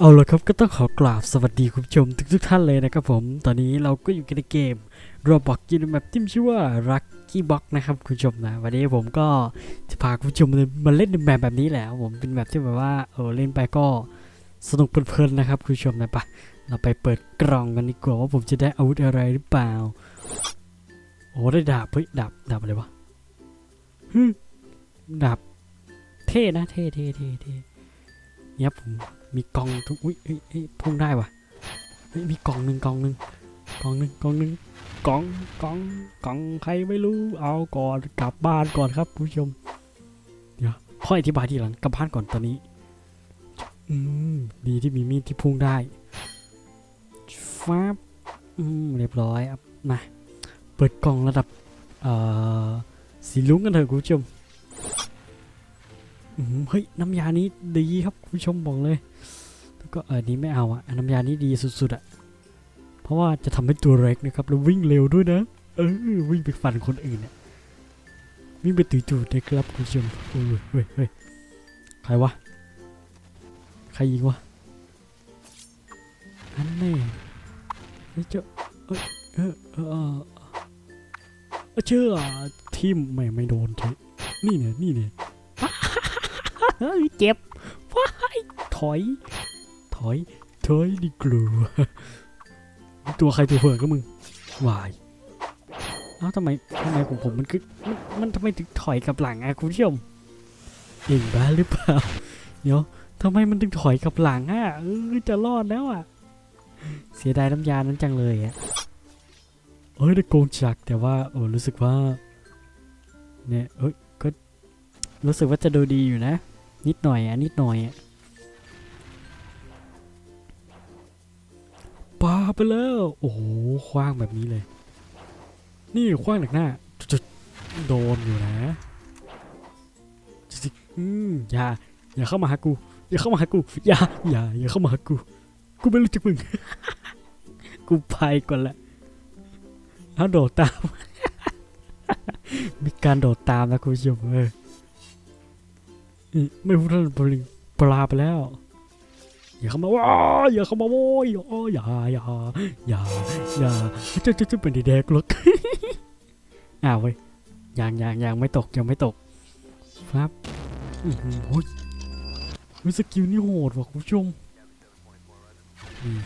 เอาละครับก็ต้องขอกราบสวัสดีคุณผู้ชมทุกทุกท่านเลยนะครับผม ตอนนี้เราก็อยู่กันในเกมรอบอกอยู่ในแมปที่มีชื่อว่า Lucky Box นะครับคุณผู้ชมนะ วันนี้ผมก็จะพาคุณผู้ชมมาเล่นในแมปแบบนี้แหละผมเป็นแบบที่แบบว่าเออเล่นไปก็สนุกเพลินๆนะครับคุณผู้ชมนะปะเราไปเปิดกล่องกันดีกว่าว่าผมจะได้อาวุธอะไรหรือเปล่า โอ้ได้ดาบเฮ้ยดาบดาบอะไรวะฮึดาบเท่นะเท่เท่เท่เท่ เนี่ยผมมีกองทุกอุ้ยเอ้ยพุ่งได้ว่ะเฮ้ยมีกองหนึ่งกองหนึ่งกองหนึ่งกองหนึ่งกองกองกองใครไม่รู้เอาก่อนกลับบ้านก่อนครับคุณผู้ชม เดี๋ยวค่อยอธิบายทีหลังกลับบ้านก่อนตอนนี้ อืมดีที่มีมีดที่พุ่งได้ฟ้าบอืมเรียบร้อยครับมาเปิดกล่องระดับเอ่อสีลุ้งกันเถอะคุณผู้ชม เฮ้ยน้ำยานี้ดีครับคุณผู้ชมบอกเลย แล้วก็เออนี้ไม่เอาอะน้ำยานี้ดีสุดๆอะเพราะว่าจะทำให้ตัวเล็กนะครับแล้ววิ่งเร็วด้วยนะ เออวิ่งไปฟันคนอื่นเนี่ยวิ่งไปตุยตูดนะครับคุณผู้ชมโอ้ยเฮ้ยเฮ้ยใครวะใครยิงวะอันนี้เฮ้ยเจอเออเออเออเออเชื่อทีมไม่ไม่โดนทีนี่เนี่ยนี่เนี่ย เฮ้ยเจ็บว้ายถอย ถอย ถอยดิกลัว ตัวใครตัวเผื่อก็มึงวายเอ้าทำไมทำไมของผมมันคือมันมันทำไมถึงถอยกลับหลังอะคุณผู้ชมเองบ้าหรือเปล่าเดี๋ยวทำไมมันถึงถอยกลับหลังอะเออจะรอดแล้วอะเสียดายน้ำยานั้นจังเลยอะเอ้ยได้โกงจักรแต่ว่าโอ้รู้สึกว่าเนี่ยเอ้ยก็รู้สึกว่าจะดูดีอยู่นะ นิดหน่อยอะ นิดหน่อยอะปาไปแล้ว โอ้โหคว้างแบบนี้เลย นี่คว้างหนักหน้าจุดโดนอยู่นะจิอืมอย่า อย่าเข้ามาหากู อย่าเข้ามาหากู อย่า อย่า อย่าเข้ามาหากู กูไม่รู้จักมึง กูไปก่อนละแล้วโดดตาม มีการโดดตามนะคุณผู้ชมเออ ไม่พูดเรื่องปลิงปลาไปแล้ว อย่าเข้ามาว้าอย่าเข้ามาโว้ยอ๋อย่าอย่าอย่าอย่าจ้าเจ้าเจ้าเป็นดีแดกหรอกอ้าวเว้ยยังยังยังไม่ตกยังไม่ตกครับอื้อหือโอ้ยสกิลนี่โหดว่ะคุณผู้ชม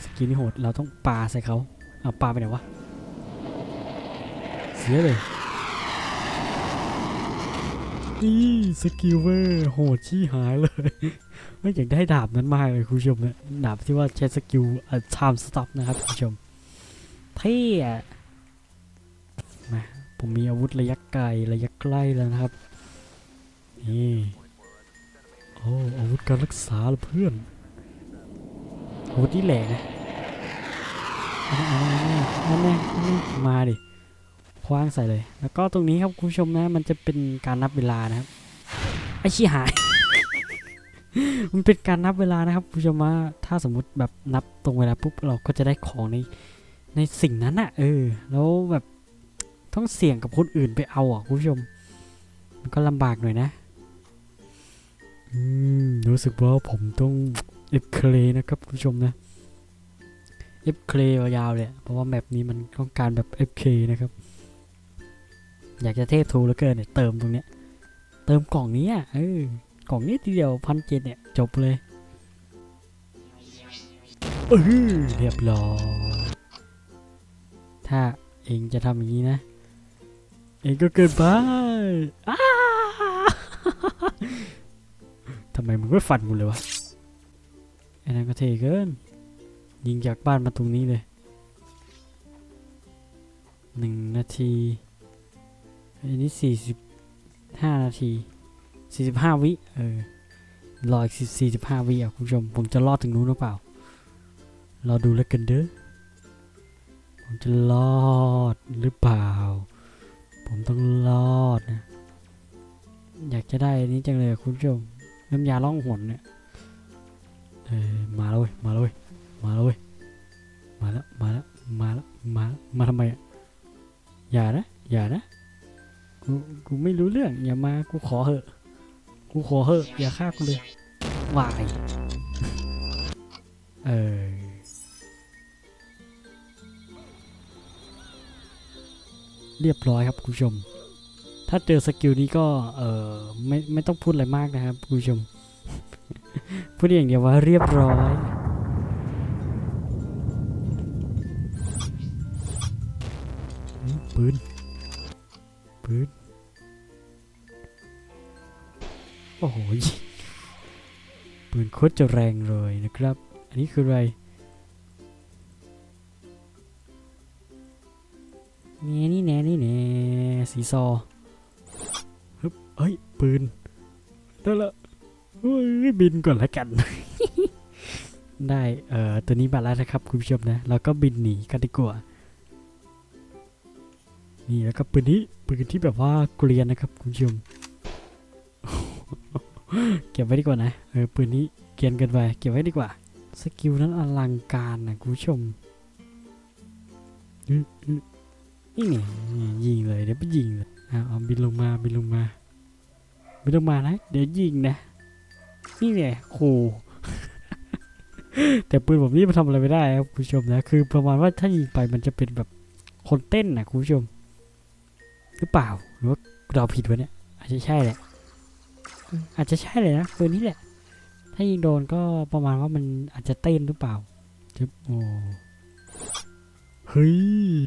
สกิลนี่โหดเราต้องปาใส่เขาเอาปาไปไหนวะเสียเลย นี่สกิลเวอร์โหดชี้หายเลยไม่อยากได้ดาบนั้นมากเลยคุณผู้ชมเนี่ยดาบที่ว่าใช้สกิลชามสต็อปนะครับคุณผู้ชมเท่อะมาผมมีอาวุธระยะไกลระยะใกล้แล้วนะครับนี่โอ้อาวุธการรักษาเพื่อนอาวุธนี่แหลกนะอันนี้อันนี้มาดิ ว้างใส่เลย แล้วก็ตรงนี้ครับคุณผู้ชมนะมันจะเป็นการนับเวลานะครับไอชี้หาย มันเป็นการนับเวลานะครับคุณผู้ชมว่าถ้าสมมุติแบบนับตรงเวลาปุ๊บเราก็จะได้ของในในสิ่งนั้นอะเออ แล้วแบบต้องเสี่ยงกับคนอื่นไปเอาอะคุณผู้ชม มันก็ลำบากหน่อยนะ อืมรู้สึกว่าผมต้องเอฟเคลนะครับคุณผู้ชมนะเอฟเคลยาวๆเลยเพราะว่าแมปนี้มันต้องการแบบ FK นะครับ อยากจะเทพทูเหลือเกินเนี่ยเติมตรงเนี้ย เติมกล่องนี้อะเออกล่องนี้ทีเดียวพันเจ็ดเนี่ยจบเลยเออเรียบร้อยถ้าเองจะทำอย่างนี้นะ เองก็เกินไปอ้าทำไมมึงไม่ฟันกูเลยวะไอ้นั่นก็เทเกิน ยิงจากบ้านมาตรงนี้เลยหนึ่งนาที อันนี้สี่สิบห้านาทีสี่สิบห้าวิ เออ รออีกสี่สิบห้าวิอะคุณผู้ชม ผมจะรอดถึงนู้นหรือเปล่า รอดูแล้วกันเด้อ ผมจะรอดหรือเปล่า ผมต้องรอดนะ อยากจะได้อันนี้จังเลยคุณผู้ชม น้ำยาล่องหนเนี่ย เออ มาแล้วเว้ย มาแล้วเว้ย มาแล้วเว้ย มาแล้ว มาแล้ว มาแล้ว มาแล้ว มาทำไมอะ อย่านะ อย่านะ กูกูไม่รู้เรื่องอย่ามากูขอเหอะกูขอเหอะอย่าฆ่ากูเลยวายเออเรียบร้อยครับคุณผู้ชม ถ้าเจอสกิลนี้ก็เออไม่ไม่ต้องพูดอะไรมากนะครับคุณผู้ชม พูดอย่างเดียวว่าเรียบร้อยปืน ปืนโอ้โหปืนโคตรจะแรงเลยนะครับ อันนี้คืออะไรแน่นี่แน่นี่แน่สีซอฮึบเฮ้ย ปืน ได้ละเฮ้ย บินก่อนละกัน ได้ เอ่อ ตัวนี้มาแล้วนะครับ คุณผู้ชมนะ เราก็บินหนีกันดีกว่า นี่แล้วก็ปืนนี้ปืนที่แบบว่าเกรียนนะครับคุณผู้ชมเก็บไว้ดีกว่านะเออปืนนี้เกรียนเกินไปเก็บไว้ดีกว่าสกิลนั้นอลังการนะคุณผู้ชมอื้ออื้อนี่เนี่ยยิงเลยเดี๋ยวไปยิงเลยเอาเอาบินลงมาบินลงมาบินลงมานะเดี๋ยวยิงนะนี่เนี่ยขู่แต่ปืนผมนี่มันทำอะไรไม่ได้ครับคุณผู้ชมนะคือประมาณว่าถ้ายิงไปมันจะเป็นแบบคนเต้นนะคุณผู้ชม หรือเปล่าหรือว่าเราผิดวะเนี่ย อาจจะใช่แหละอืมอาจจะใช่เลยนะปืนนี้แหละ ถ้ายิงโดนก็ประมาณว่ามันอาจจะเต้นหรือเปล่าจึ๊บโอ้เฮ้ย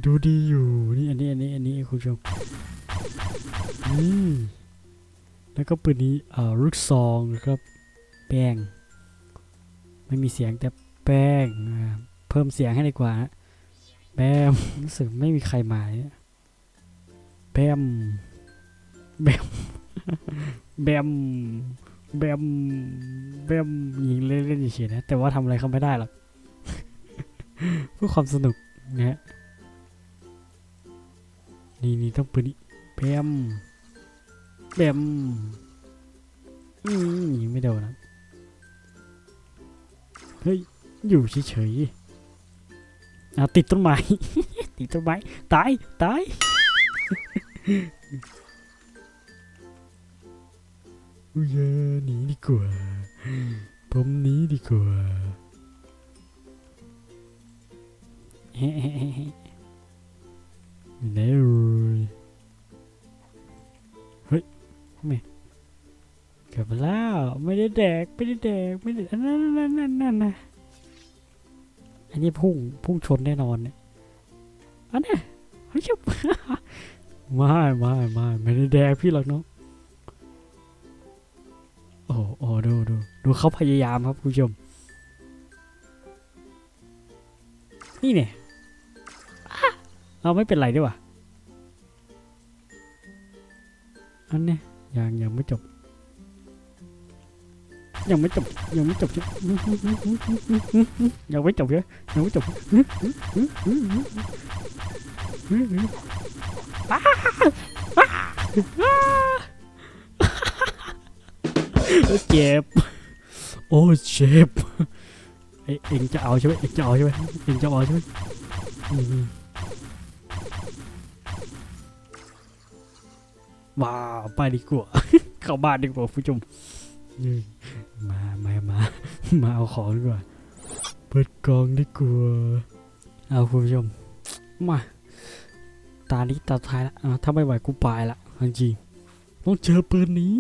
ดูดีอยู่นี่อันนี้อันนี้อันนี้คุณผู้ชมนี่แล้วก็ปืนนี้เอ่อลูกซองนะครับ แป้ง ไม่มีเสียงแต่แป้งอ่าเพิ่มเสียงให้ดีกว่าฮะแบมรู้สึกไม่มีใครมาเนี่ย แบม แบม แบม แบม แบมยิงเล่นๆเฉยๆนะ แต่ว่าทำอะไรเขาไม่ได้หรอก เพื่อความสนุกนะฮะ นี่นี่ต้องปืนนี้แบม แบมอืมยิงไม่โดนนะ เฮ้ย อยู่เฉยๆเอาติดต้นไม้ ติดต้นไม้ ตาย ตาย อุยาหนีดีกว่า ผมหนีดีกว่าเฮ้ๆอยู่ไหนเอ่ยเฮ้ยไม่กลับมาแล้วไม่ได้แดก ไม่ได้แดก ไม่ได้นั่นนั่นนั่นนั่นนะอันนี้พุ่งพุ่งชนแน่นอนเนี่ยอันเนี้ยเฮ้ยชุบ ไม่ไม่ไม่ไม่ได้แดกพี่หรอกเน้องโอ้โหโอ้ดูดูดูเขาพยายามครับคุณผู้ชม นี่เนี่ยเราไม่เป็นไรด้วยวะอันเนี้ยยังยังไม่จบ ยังไม่จบยังไม่จบยังไม่จบใช่ยังไม่จบ เจ็บ โอ้เจ็บเอ้ยเอ็งจะเอาใช่ไหมเอ็งจะเอาใช่ไหมเอ็งจะเอาใช่ไหมว้าวไปดีกว่าเข้าบ้านดีกว่าผู้ชมมมามามามาเอาของดีกว่า เปิดกล่องดีกว่า เอาคุณผู้ชม มา ตานี้ตาท้ายละถ้าไม่ไหวกูไปละจริงต้องเจอปืนนี้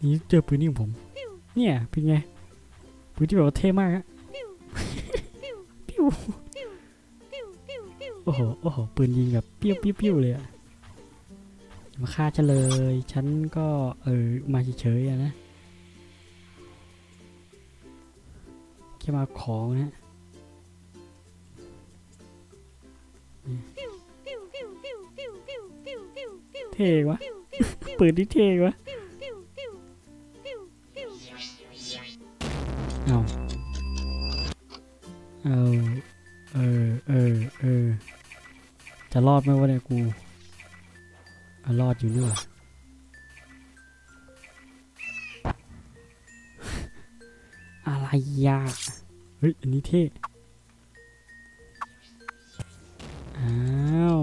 นี่เจอปืนนี่ของผม เนี่ยเป็นไง ปืนที่แบบว่าเท่มากอะปิ้วโอ้โห โอ้โห ปืนยิงแบบเปี้ยวปิ้วปิ้วเลยอะมาฆ่าฉันเลย ฉันก็เออมาเฉยๆอะนะแค่มาเอาของนะ ท่วะปืนที่เท่วะเอาเอาเออเออเออจะรอดไหมวะเนี่ยกูอรอดอยู่นี่ว่าอะไรยาเฮ้ยอันนี้เท่อ้าว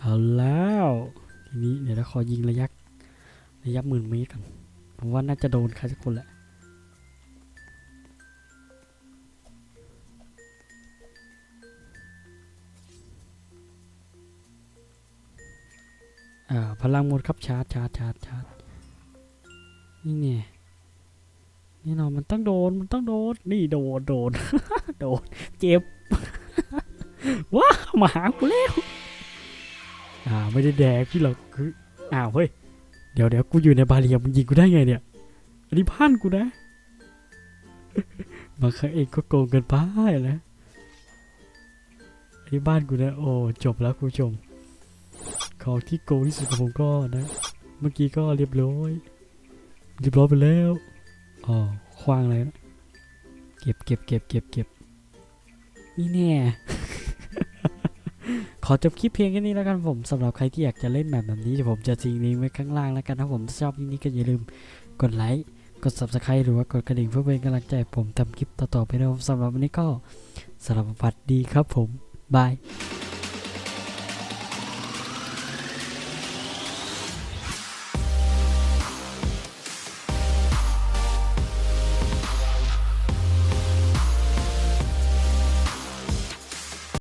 เอาแล้ว ทีนี้เดี๋ยวเราขอยิงระยะระยะหมื่นเมตรก่อนผมว่าน่าจะโดนใครสักคนแหละพลังหมดครับชาร์จชาร์จชาร์จชาร์จนี่ไงแน่นอนมันต้องโดนมันต้องโดนนี่โดนโดนโดนเจ็บว้ามาหมากูแล้ว อ่าไม่ได้แดกพี่หรอกคืออ้าวเฮ้ยเดี๋ยวเดี๋ยวกูอยู่ในบาเรียมึงยิงกูได้ไงเนี่ยอันนี้พันกูนะมาครั้งเองก็โกงเกันไปนะอันนี้บ้านกูนะโอ้จบแล้วคุณผู้ชมของที่โกงที่สุดของผมก็นะ เมื่อกี้ก็เรียบร้อยเรียบร้อยไปแล้วอ๋อคว้างอะไรนะเก็บเก็บเก็บเก็บเก็บนี่แน่ อจบคลิปเพียงแค่นี้แล้วกันผมสำหรับใครที่อยากจะเล่นแบบแบบนี้เดี๋ยวผมจะทิ้งลิงก์ไว้ข้างล่างแล้วกันถ้าผมชอบนี้ก็อย่าลืมกดไลค์กด subscribe หรือว่ากดกระดิ่งเพื่อเป็นกำลังใจผมทำคลิปต่อๆไปนะครับสำหรับวันนี้ก็สำหรับสวัสดีครับผมบาย